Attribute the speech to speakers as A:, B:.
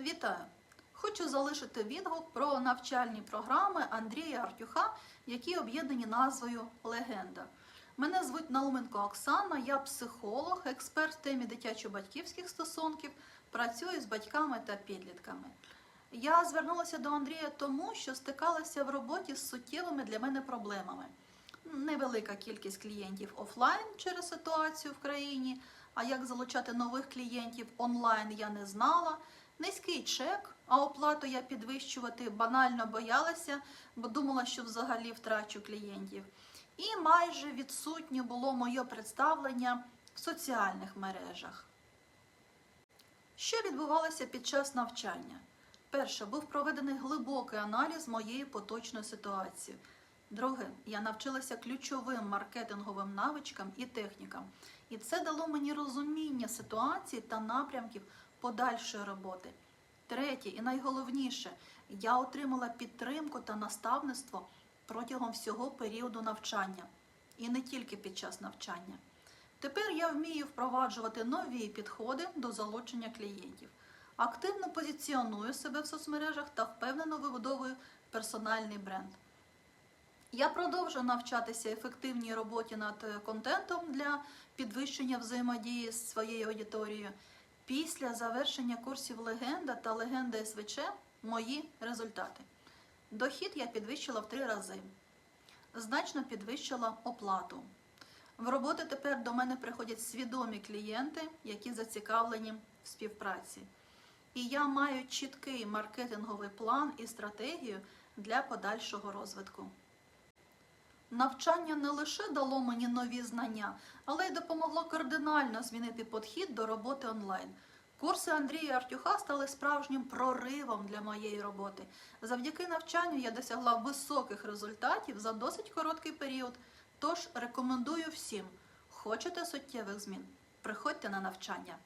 A: Вітаю! Хочу залишити відгук про навчальні програми Андрія Артюха, які об'єднані назвою Легенда. Мене звуть Науменко Оксана, я психолог, експерт в темі дитячо-батьківських стосунків, працюю з батьками та підлітками. Я звернулася до Андрія тому, що стикалася в роботі з суттєвими для мене проблемами. Невелика кількість клієнтів офлайн через ситуацію в країні, а як залучати нових клієнтів онлайн я не знала. Низький чек, а оплату я підвищувати банально боялася, бо думала, що взагалі втрачу клієнтів. І майже відсутнє було моє представлення в соціальних мережах. Що відбувалося під час навчання? Перше, був проведений глибокий аналіз моєї поточної ситуації. Друге, я навчилася ключовим маркетинговим навичкам і технікам. І це дало мені розуміння ситуації та напрямків подальшої роботи. Третє, і найголовніше, я отримала підтримку та наставництво протягом всього періоду навчання, і не тільки під час навчання. Тепер я вмію впроваджувати нові підходи до залучення клієнтів. Активно позиціоную себе в соцмережах та впевнено вибудовую персональний бренд. Я продовжую навчатися ефективній роботі над е, контентом для підвищення взаємодії з своєю аудиторією. Після завершення курсів легенда та легенда СВЧ мої результати. Дохід я підвищила в три рази, значно підвищила оплату. В роботи тепер до мене приходять свідомі клієнти, які зацікавлені в співпраці. І я маю чіткий маркетинговий план і стратегію для подальшого розвитку. Навчання не лише дало мені нові знання, але й допомогло кардинально змінити підхід до роботи онлайн. Курси Андрія Артюха стали справжнім проривом для моєї роботи. Завдяки навчанню я досягла високих результатів за досить короткий період. Тож рекомендую всім, хочете суттєвих змін, приходьте на навчання.